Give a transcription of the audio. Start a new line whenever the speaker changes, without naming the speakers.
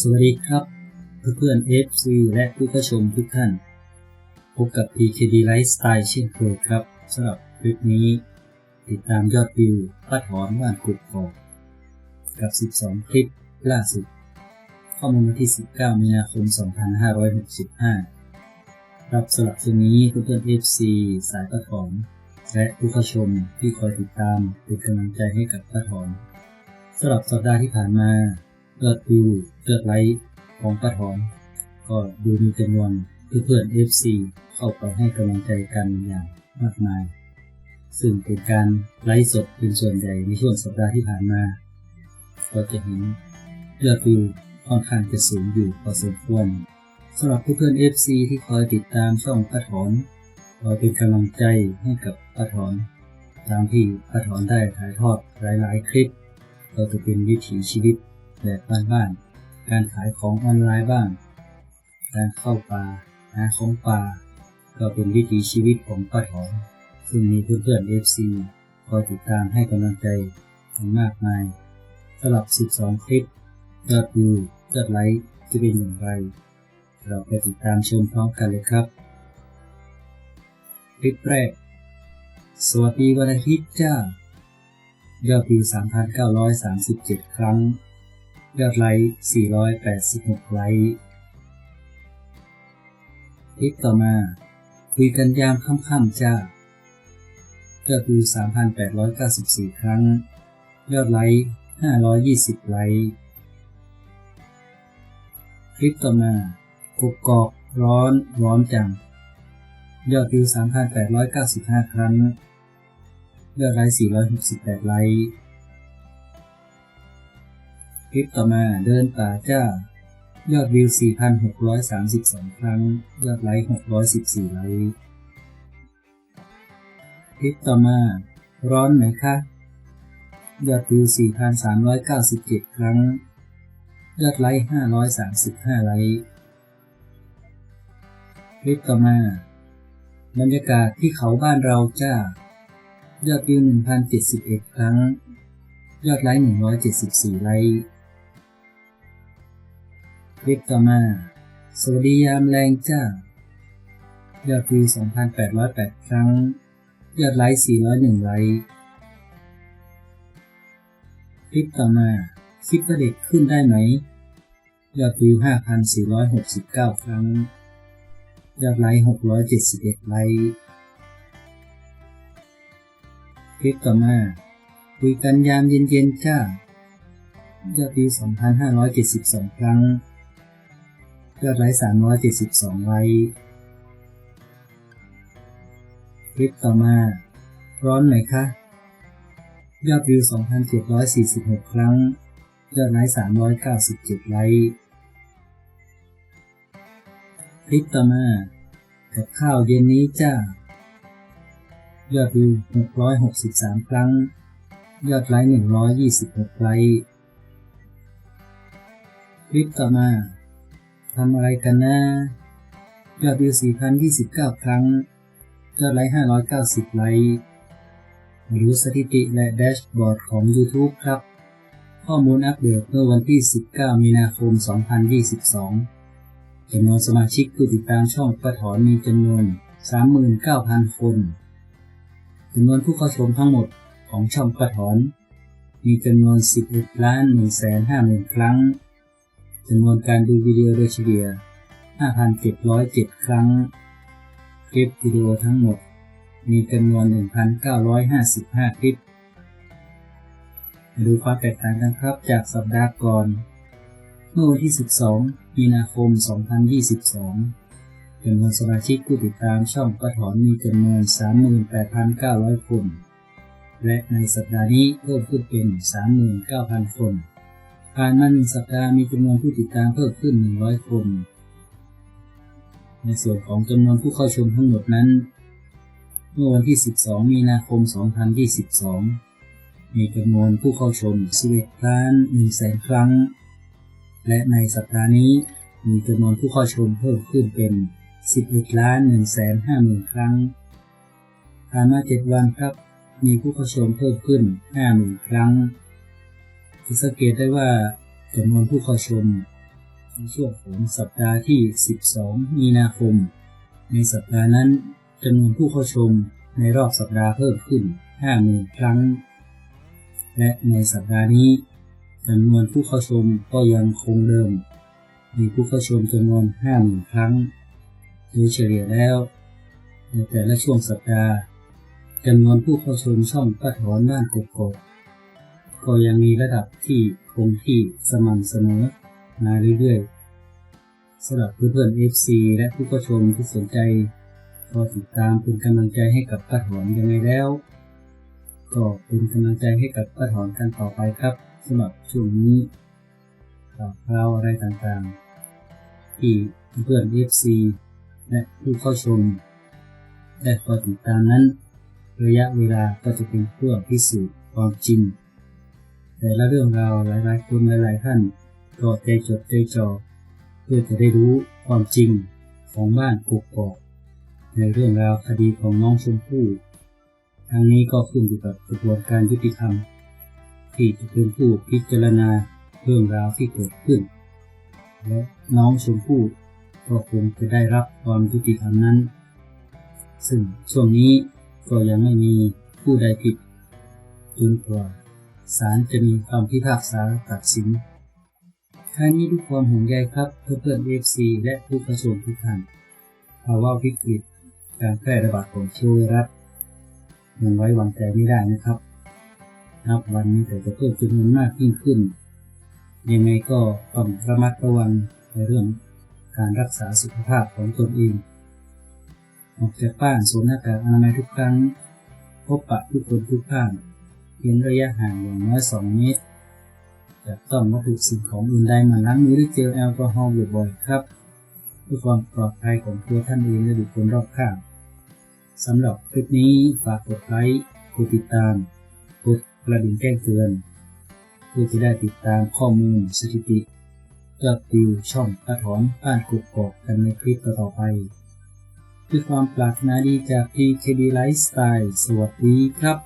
สวัสดีครับ เพื่อนๆ FC และผู้ชมทุกท่าน พบกับ PKD Lifestyle เช่นเคยครับสำหรับคลิปนี้ ติดตามยอดวิวป้าถอนว่านกุกกอกกับ 12 คลิปล่าสุด ข้อมูลวันที่ 19 มีนาคม 2565 รับสลับช่วงนี้เพื่อนๆ FC สายป้าถอนและผู้เข้าชมที่คอยติดตามเป็นกำลังใจให้กับป้าถอนสำหรับสัปดาห์ที่ผ่านมา ยอดวิวยอดไลค์ของป้าถอน ก็ดูมีจำนวนเพื่อนๆ FC เข้าไปให้กำลังใจกันอย่างมากมาย ซึ่งเป็นการไลฟ์สดเป็นส่วนใหญ่ในช่วงสัปดาห์ที่ผ่านมา ก็จะเห็นยอดวิวค่อนข้างจะสูงอยู่พอสมควรสำหรับเพื่อนๆ FC ที่คอยติดตามช่องป้าถอนคอยเป็นกำลังใจให้กับป้าถอนตามที่ป้าถอนได้ถ่ายทอดหลายๆ คลิป ก็จะเป็นวิถีชีวิต แบบบ้านๆ การขายของออนไลน์บ้าง การเข้าป่าหาของป่า ก็เป็นวิถีชีวิตของป้าถอนซึ่งมีเพื่อนๆ FC คอยติดตามให้กำลังใจกันมากมายสำหรับ 12 คลิปยอดวิวยอดไลค์จะเป็นอย่างไร เราไปติดตามชมพร้อมกันเลยครับ คลิปแรก สวัสดีวันอาทิตย์จ้ายอดวิว 3,937 ครั้ง ยอดไลค์ 486 ไลค์คลิปต่อมา คุยกันยามค่ำๆจ้ายอดวิว3,894 ครั้ง ยอดไลค์ 520 ไลค์ คลิปต่อมากกกอกร้อนร้อนจัง ยอดวิว 3,895 ครั้ง ยอดไลค์ 468 ไลค์ คลิปต่อมาเดินป่าจ้า ยอดวิว 4,632 ครั้ง ยอดไลค์ 614 ไลค์คลิปต่อมา ร้อนไหมคะ ยอดวิว 4,397 ครั้ง ยอดไลค์ 535 ไลค์คลิปต่อมาบรรยากาศที่เขาบ้านเราจ้า ยอดวิว 1,071 ครั้ง ยอดไลค์ 174 ไลค์ คลิปต่อมา สวัสดียามแรงจ้ายอดวิว 2,808 ครั้ง ยอดไลค์ 401 ไลค์คลิปต่อมาคิดว่าเด็กขึ้นได้ไหม ยอดวิว 5,469 ครั้ง ยอดไลค์ 671 ไลค์คลิปต่อมาคุยกันยามเย็นๆจ้ายอดวิว 2,572 ครั้ง ยอดไลค์372 ไลค์คลิปต่อมา ร้อนไหมคะ ยอดวิว 2,746 ครั้ง ยอดไลค์397 ไลค์คลิปต่อมา กับข้าวเย็นนี้จ้ายอดวิว 663 ครั้ง ยอดไลค์ 126 ไลค์ คลิปต่อมา ทำอะไรกันนะ ยอดวิว 4,029 ครั้ง ยอดไลค์ 590 ไลค์มาดูสถิติและแดชบอร์ดของ YouTube ครับ ข้อมูลอัปเดตเมื่อวันที่ 19 มีนาคม 2022จำนวนสมาชิกผู้ติดตามช่องประถอนมีจำนวน 39,000 คนจำนวนผู้เข้าชมทั้งหมดของช่องประถอน มีจำนวน 11ล้าน1 5 0 0 0 0 ครั้ง จำนวนการดูวิดีโอโดยเฉลี่ย 5,707 ครั้ง คลิปวิดีโอทั้งหมด มีจำนวน 1,955 คลิป มาดูความแตกต่างกันครับจากสัปดาห์ก่อน เมื่อวันที่ 12 มีนาคม 2022จำนวนสมาชิกผู้ติดตามช่องประถอนมีจำนวน 38,900 คน และในสัปดาห์นี้เพิ่มขึ้นเป็น 39,000 คน ผ่านมาหนึ่งสัปดาห์มีจำนวนผู้ติดตามเพิ่มขึ้น 100 คน ในส่วนของจำนวนผู้เข้าชมทั้งหมดนั้น เมื่อวันที่ 12 มีนาคม 2022 มีจำนวนผู้เข้าชม 11ล้าน1แสนครั้ง และในสัปดาห์นี้มีจำนวนผู้เข้าชมเพิ่มขึ้นเป็น 11ล้าน1แสน5หมื่นครั้งผ่านมา 7 วันครับ มีผู้เข้าชมเพิ่มขึ้น 50,000 ครั้ง จะสังเกตได้ว่าจำนวนผู้เข้าชมในช่วงของสัปดาห์ที่ 12 มีนาคม ในสัปดาห์นั้นจำนวนผู้เข้าชมในรอบสัปดาห์เพิ่มขึ้น 50,000 ครั้ง และในสัปดาห์นี้จำนวนผู้เข้าชมก็ยังคงเดิม มีผู้เข้าชมจำนวน 50,000 ครั้ง โดยเฉลี่ยแล้ว ในแต่ละช่วงสัปดาห์จำนวนผู้เข้าชมช่องป้าถอนบ้านกกอ ก็ยังมีระดับที่คงที่สม่ำเสมอมาเรื่อยๆสำหรับเพื่อนๆ FC และผู้เข้าชมที่สนใจก็ติดตามเป็นกำลังใจให้กับป้าถอนยังไงแล้ว ก็เป็นกำลังใจให้กับป้าถอนกันต่อไปครับสำหรับช่วงนี้ข่าวคราวอะไรต่างๆ ที่เพื่อน FC และผู้เข้าชมได้คอยติดตามนั้น ระยะเวลาก็จะเป็นเครื่อพิสูจน์ความจริง แต่ละเรื่องราวหลายๆคนหลาย ๆ ท่านก็ใจจดใจจ่อเพื่อจะได้รู้ความจริงของบ้านกกอกในเรื่องราวคดีของน้องชมพู่ทางนี้ก็ขึ้นอยู่กับกระบวนการยุติธรรม ที่จะเป็นผู้พิจารณาเรื่องราวที่เกิดขึ้น และน้องชมพู่ก็คงจะได้รับความยุติธรรมนั้น ซึ่งช่วงนี้ก็ยังไม่มีผู้ใดผิดจนกว่า ศาลจะมีคำพิพากษาตัดสินท้านี้ด้วยความห่วงใยครับเพื่อนเพื่อนเอฟซีและผู้ประชมทุกท่านภาวะวิกฤตการแพร่ระบาดของเชื้อไวรัสยังไว้วางใจไม่ได้นะครับ นับวันนี้แต่จะเพิ่มจำนวนมากยิ่งขึ้น ยังไงก็ต้องระมัดระวังในเรื่องการรักษาสุขภาพของตนเอง ออกจากบ้านสวมหน้ากากอนามัยทุกครั้ง พบปะทุกคนทุกท่าน ว้นระยะห่างอย่างน้อย 2 เมตรจะต้องวัตถุสิ่งของอื่นใดมาล้างมือด้วยเจลแอลกอฮอล์บ่อยๆครับเพื่อความปลอดภัยของตัวท่านเองและบุคคลรอบข้างสำหรับคลิปนี้ฝากกดไลค์กดติดตามกดกระดิ่งแจ้งเตือน เพื่อจะได้ติดตามข้อมูลสถิติยอดวิวช่องกระถอนบ้านกุกกอกกันในคลิปต่อไปด้วยความปรารถนาดีจาก PKB Lifestyle สวัสดีครับ